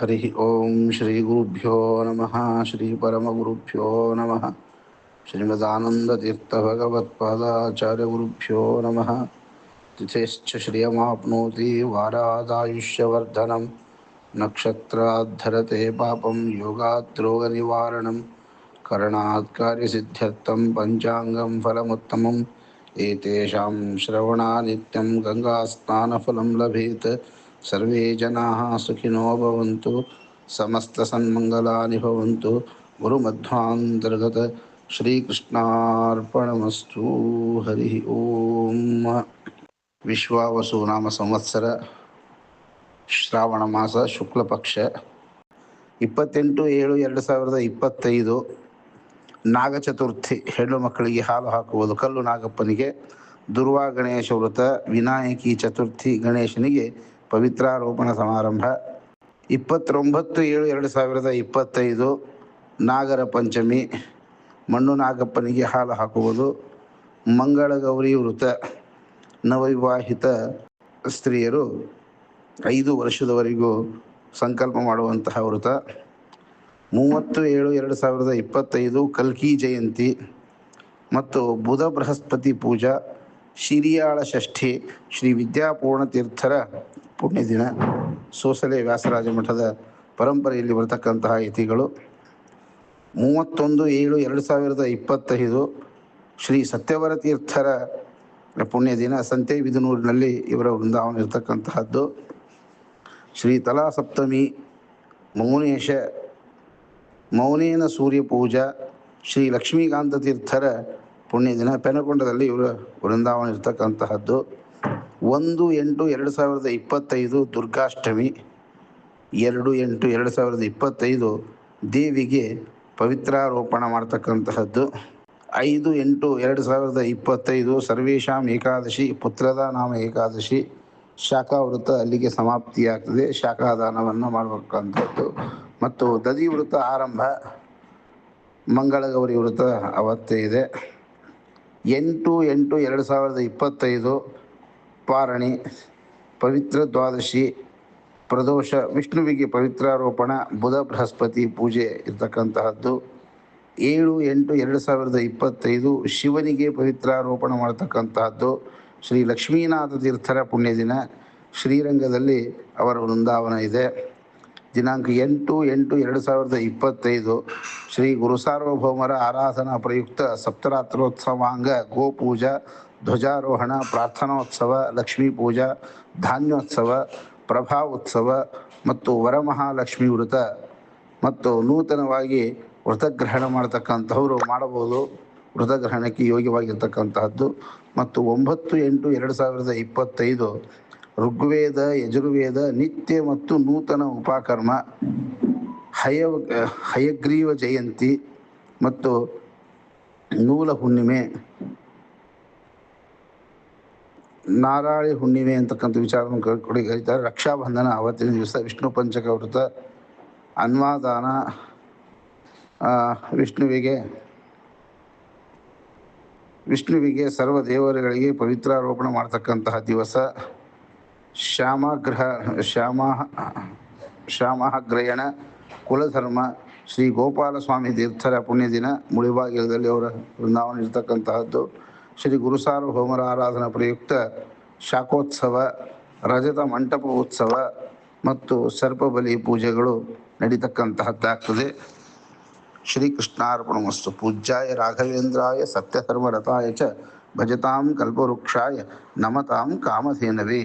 हरिः ॐ श्रीगुरुभ्यो नमः, श्रीपरमगुरुभ्यो नमः, श्रीमदानन्दतीर्थभगवत्पादाचार्यगुरुभ्यो नमः। तिथेश्च श्रियमाप्नोति वारादायुष्यवर्धनं, नक्षत्राद्धरते पापं, योगाद्रोगनिवारणं करणात् कार्यसिद्ध्यर्थं पञ्चाङ्गं फलमुत्तमम्, एतेषां श्रवणानित्यं गङ्गास्नानफलं लभेत्। सर्वे जनाः सुखिनो भवन्तु समस्तसन्मङ्गलानि भवन्तु गुरुमध्वान्तर्गत श्रीकृष्णार्पणमस्तु हरिः ॐ ವಿಶ್ವಾವಸು ನಾಮ ಸಂವತ್ಸರ ಶ್ರಾವಣ ಮಾಸ ಶುಕ್ಲ ಪಕ್ಷ ಇಪ್ಪತ್ತೆಂಟು ಏಳು ಎರಡು ಸಾವಿರದ ಇಪ್ಪತ್ತೈದು ನಾಗ ಚತುರ್ಥಿ ಹೆಣ್ಣು ಮಕ್ಕಳಿಗೆ ಹಾಲು ಹಾಕುವುದು ಕಲ್ಲು ನಾಗಪ್ಪನಿಗೆ ದುರ್ವಾ ಗಣೇಶ ವೃತ ವಿನಾಯಕಿ ಚತುರ್ಥಿ ಗಣೇಶನಿಗೆ ಪವಿತ್ರಾರೋಪಣ ಸಮಾರಂಭ. ಇಪ್ಪತ್ತೊಂಬತ್ತು ಏಳು ಎರಡು ಸಾವಿರದ ಇಪ್ಪತ್ತೈದು ನಾಗರ ಪಂಚಮಿ. ಮಣ್ಣು ನಾಗಪ್ಪನಿಗೆ ಹಾಲು ಹಾಕುವುದು. ಮಂಗಳಗೌರಿ ವೃತ ನವವಿವಾಹಿತ ಸ್ತ್ರೀಯರು ಐದು ವರ್ಷದವರೆಗೂ ಸಂಕಲ್ಪ ಮಾಡುವಂತಹ ವೃತ. ಮೂವತ್ತು ಏಳು ಎರಡು ಸಾವಿರದ ಇಪ್ಪತ್ತೈದು ಕಲ್ಕಿ ಜಯಂತಿ ಮತ್ತು ಬುಧ ಬೃಹಸ್ಪತಿ ಪೂಜಾ. ಶಿರಿಯಾಳ ಷಷ್ಠಿ ಶ್ರೀ ವಿದ್ಯಾಪೂರ್ಣ ತೀರ್ಥರ ಪುಣ್ಯದಿನ. ಸೋಸಲೆ ವ್ಯಾಸರಾಜ ಮಠದ ಪರಂಪರೆಯಲ್ಲಿ ಬರತಕ್ಕಂತಹ ಯತಿಗಳು. ಮೂವತ್ತೊಂದು ಏಳು ಎರಡು ಸಾವಿರದ ಇಪ್ಪತ್ತೈದು ಶ್ರೀ ಸತ್ಯವರ ತೀರ್ಥರ ಪುಣ್ಯ ದಿನ ಸಂತೆ ಬಿದನೂರಿನಲ್ಲಿ ಇವರ ವೃಂದಾವನ ಇರತಕ್ಕಂತಹದ್ದು ಶ್ರೀ ತಲಾ ಸಪ್ತಮಿ ಮೌನೇಶ ಮೌನೇನ ಸೂರ್ಯ ಪೂಜಾ ಶ್ರೀ ಲಕ್ಷ್ಮೀಕಾಂತ ತೀರ್ಥರ ಪುಣ್ಯ ದಿನ. ಪೆನಕೊಂಡದಲ್ಲಿ ಇವರು ವೃಂದಾವನ ಇರ್ತಕ್ಕಂತಹದ್ದು. ಒಂದು ಎಂಟು ಎರಡು ಸಾವಿರದ ಇಪ್ಪತ್ತೈದು ದುರ್ಗಾಷ್ಟಮಿ. ಎರಡು ಎಂಟು ಎರಡು ಸಾವಿರದ ಇಪ್ಪತ್ತೈದು ದೇವಿಗೆ ಪವಿತ್ರಾರೋಪಣ ಮಾಡ್ತಕ್ಕಂತಹದ್ದು. ಐದು ಎಂಟು ಎರಡು ಸಾವಿರದ ಇಪ್ಪತ್ತೈದು ಸರ್ವೇಶಾಂ ಏಕಾದಶಿ, ಪುತ್ರದ ನಾಮ ಏಕಾದಶಿ. ಶಾಖಾವೃತ ಅಲ್ಲಿಗೆ ಸಮಾಪ್ತಿಯಾಗ್ತದೆ. ಶಾಖಾದಾನವನ್ನು ಮಾಡಬೇಕಂಥದ್ದು ಮತ್ತು ದದಿ ವೃತ ಆರಂಭ ಮಂಗಳಗೌರಿ ವೃತ ಅವತ್ತೇ ಇದೆ. ಎಂಟು ಎಂಟು ಎರಡು ಸಾವಿರದ ಇಪ್ಪತ್ತೈದು ಪಾರಣಿ ಪವಿತ್ರ ದ್ವಾದಶಿ ಪ್ರದೋಷ ವಿಷ್ಣುವಿಗೆ ಪವಿತ್ರಾರೋಪಣ ಬುಧ ಬೃಹಸ್ಪತಿ ಪೂಜೆ ಇರ್ತಕ್ಕಂತಹದ್ದು. ಏಳು ಎಂಟು ಎರಡು ಸಾವಿರದ ಇಪ್ಪತ್ತೈದು ಶಿವನಿಗೆ ಪವಿತ್ರಾರೋಪಣ ಮಾಡತಕ್ಕಂತಹದ್ದು. ಶ್ರೀ ಲಕ್ಷ್ಮೀನಾಥ ತೀರ್ಥರ ಪುಣ್ಯ ದಿನ ಶ್ರೀರಂಗದಲ್ಲಿ ಅವರ ವೃಂದಾವನ ಇದೆ. ದಿನಾಂಕ ಎಂಟು ಎಂಟು ಎರಡು ಸಾವಿರದ ಇಪ್ಪತ್ತೈದು. ಶ್ರೀ ಗುರು ಸಾರ್ವಭೌಮರ ಆರಾಧನಾ ಪ್ರಯುಕ್ತ ಸಪ್ತರಾತ್ರೋತ್ಸವಾಂಗ ಗೋಪೂಜಾ, ಧ್ವಜಾರೋಹಣ, ಪ್ರಾರ್ಥನೋತ್ಸವ, ಲಕ್ಷ್ಮೀ ಪೂಜಾ, ಧಾನ್ಯೋತ್ಸವ, ಪ್ರಭಾ ಉತ್ಸವ ಮತ್ತು ವರಮಹಾಲಕ್ಷ್ಮಿ ವ್ರತ ಮತ್ತು ನೂತನವಾಗಿ ವ್ರತಗ್ರಹಣ ಮಾಡತಕ್ಕಂಥವರು ಮಾಡಬಹುದು. ವ್ರತಗ್ರಹಣಕ್ಕೆ ಯೋಗ್ಯವಾಗಿರ್ತಕ್ಕಂತಹದ್ದು ಮತ್ತು ಒಂಬತ್ತು ಎಂಟು ಎರಡು ಸಾವಿರದ ಇಪ್ಪತ್ತೈದು ಋಗ್ವೇದ, ಯಜುರ್ವೇದ, ನಿತ್ಯ ಮತ್ತು ನೂತನ ಉಪಕರ್ಮ. ಹಯ ಹಯಗ್ರೀವ ಜಯಂತಿ ಮತ್ತು ನೂಲ ಹುಣ್ಣಿಮೆ, ನಾರಾಳಿ ಹುಣ್ಣಿಮೆ ಅಂತಕ್ಕಂಥ ವಿಚಾರವನ್ನು ಕೊಡಿ ಕರೀತಾರೆ ರಕ್ಷಾಬಂಧನ ಅವತ್ತಿನ ದಿವಸ ವಿಷ್ಣು ಪಂಚಕ ವೃತ ಅನ್ವಾದಾನ ವಿಷ್ಣುವಿಗೆ ವಿಷ್ಣುವಿಗೆ ಸರ್ವ ದೇವರುಗಳಿಗೆ ಪವಿತ್ರಾರೋಪಣ ಮಾಡ್ತಕ್ಕಂತಹ ದಿವಸ ಶ್ಯಾಮಗ್ರಹ, ಶ್ಯಾಮ ಶ್ಯಾಮಗ್ರಯಣ ಕುಲಧರ್ಮ, ಶ್ರೀ ಗೋಪಾಲಸ್ವಾಮಿ ತೀರ್ಥರ ಪುಣ್ಯ ದಿನ ಮುಳಿಬಾಗಿಲದಲ್ಲಿ ಅವರ ವೃಂದಾವನ ಇರತಕ್ಕಂತಹದ್ದು. ಶ್ರೀ ಗುರುಸಾರ್ವಭೌಮರ ಆರಾಧನಾ ಪ್ರಯುಕ್ತ ಶಾಖೋತ್ಸವ, ರಜತ ಮಂಟಪ ಉತ್ಸವ ಮತ್ತು ಸರ್ಪಬಲಿ ಪೂಜೆಗಳು ನಡೀತಕ್ಕಂತಹದ್ದಾಗ್ತದೆ. ಶ್ರೀಕೃಷ್ಣಾರ್ಪಣಮಸ್ತು ಪೂಜ್ಯಾಯ ರಾಘವೇಂದ್ರಾಯ ಸತ್ಯಧರ್ಮರತಾಯ ಚ ಭಜತಾಂ ಕಲ್ಪವೃಕ್ಷಾಯ ನಮತಾಂ ಕಾಮಧೇನವೇ.